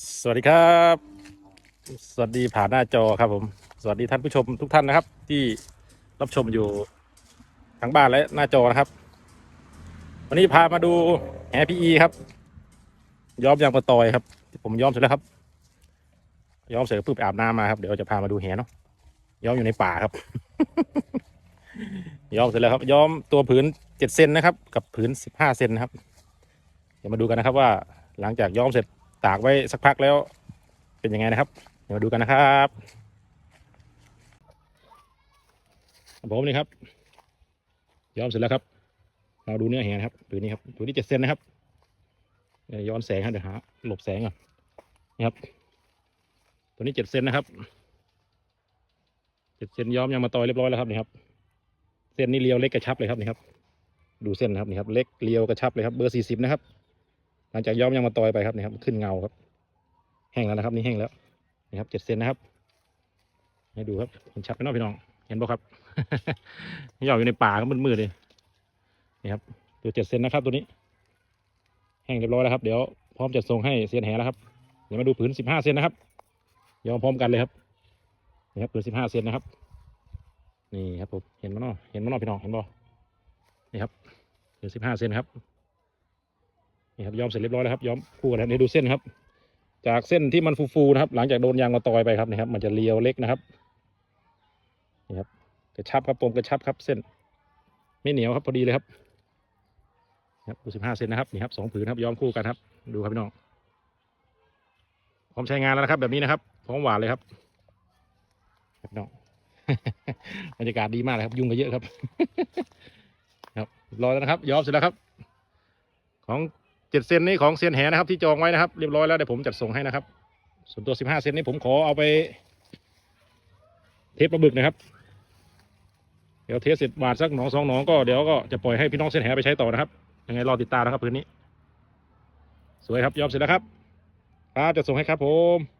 สวัสดีครับ สวัสดีผ่านหน้าจอครับผม สวัสดีท่านผู้ชมทุกท่านนะครับ ที่รับชมอยู่ทั้งบ้านและหน้าจอนะครับ วันนี้พามาดูแฮปปี้ครับ ย้อมยางประตอยครับ ผมย้อมเสร็จแล้วครับ ย้อมเสร็จปุ๊บอาบน้ำมาครับ เดี๋ยวจะพามาดูแหเนาะย้อมอยู่ในป่าครับ ย้อมเสร็จแล้วครับ ย้อมตัวผืนเจ็ดเซนนะครับ กับผืนสิบห้าเซนนะครับ เดี๋ยวมาดูกันนะครับว่าหลังจากย้อมเสร็จ ตากไว้สักพักแล้ว เป็นยังไงนะครับ เดี๋ยวมาดูกันนะครับผมนี่ครับย้อมเสร็จแล้วครับ เราดูเนื้อแหนะครับผืนนี้ครับผืนนี้เจ็ดเซนนะครับย้อนแสงครับเดี๋ยวหาหลบแสงก่อนนี่ครับ ตัวนี้เจ็ดเซนนะครับเจ็ดเซนย้อมยางมาตอยเรียบร้อยแล้วครับนี่ครับเส้นนี้เรียวเล็กกระชับเลยครับนี่ครับ ดูเส้นนะครับนี่ครับ เล็กเรียวกระชับเลยครับ เบอร์สี่สิบนะครับ หลังจากย้อมยางมาตอยไปครับนี่ครับขึ้นเงาครับ แห้งแล้วนะครับ นี่แห้งแล้วนี่ครับเจ็ดเซนนะครับให้ดูครับเห็นชัดไหมน้องพี่น้อง เห็นบ่ครับนี่หยอกอยู่ในป่าก็มืดๆเลยนี่ครับตัวเจ็ดเซนนะครับตัวนี้ แห้งเรียบร้อยแล้วครับ เดี๋ยวพร้อมจะส่งให้เซียนแหแล้วครับเดี๋ยวมาดูผืนสิบห้าเซนนะครับย้อมพร้อมกันเลยครับนี่ครับผืนสิบห้าเซนนะครับ นี่ครับผมเห็นมั้ยเนาะเห็นมั้ยเนาะพี่น้องเห็นบ่นี่ครับผืนสิบห้าเซนครับ นี่ครับย้อมเสร็จเรียบร้อยแล้วครับย้อมคู่กันนี่ดูเส้นครับ จากเส้นที่มันฟูๆนะครับ หลังจากโดนยางมาตอยไปครับนะครับมันจะเรียวเล็กนะครับนี่ครับกระชับครับปมกระชับครับเส้น ไม่เหนียวครับพอดีเลยครับครับดูสิบห้าเซนนะครับนี่ครับสองผืนครับย้อมคู่กันครับ ดูครับพี่น้องพร้อมใช้งานแล้วนะครับ แบบนี้นะครับพร้อมหวานเลยครับพี่น้องบรรยากาศดีมากเลยครับ ยุ่งก็เยอะครับ ครับเรียบร้อยแล้วนะครับ ย้อมเสร็จแล้วครับ ของ เจ็ดเซนนี้ของเซียนแหนะครับที่จองไว้นะครับ เรียบร้อยแล้วเดี๋ยวผมจัดส่งให้นะครับ ส่วนตัวสิบห้าเซนนี้ผมขอเอาไป เทปปลาบึกนะครับ เดี๋ยวเทสเสร็จบาทสักหนองสองหนองก็เดี๋ยวก็จะปล่อยให้พี่น้องเซียนแหไปใช้ต่อนะครับยังไงรอติดตามนะครับพื้นนี้ สวยครับยอมเสร็จแล้วครับ ครับจะส่งให้ครับผม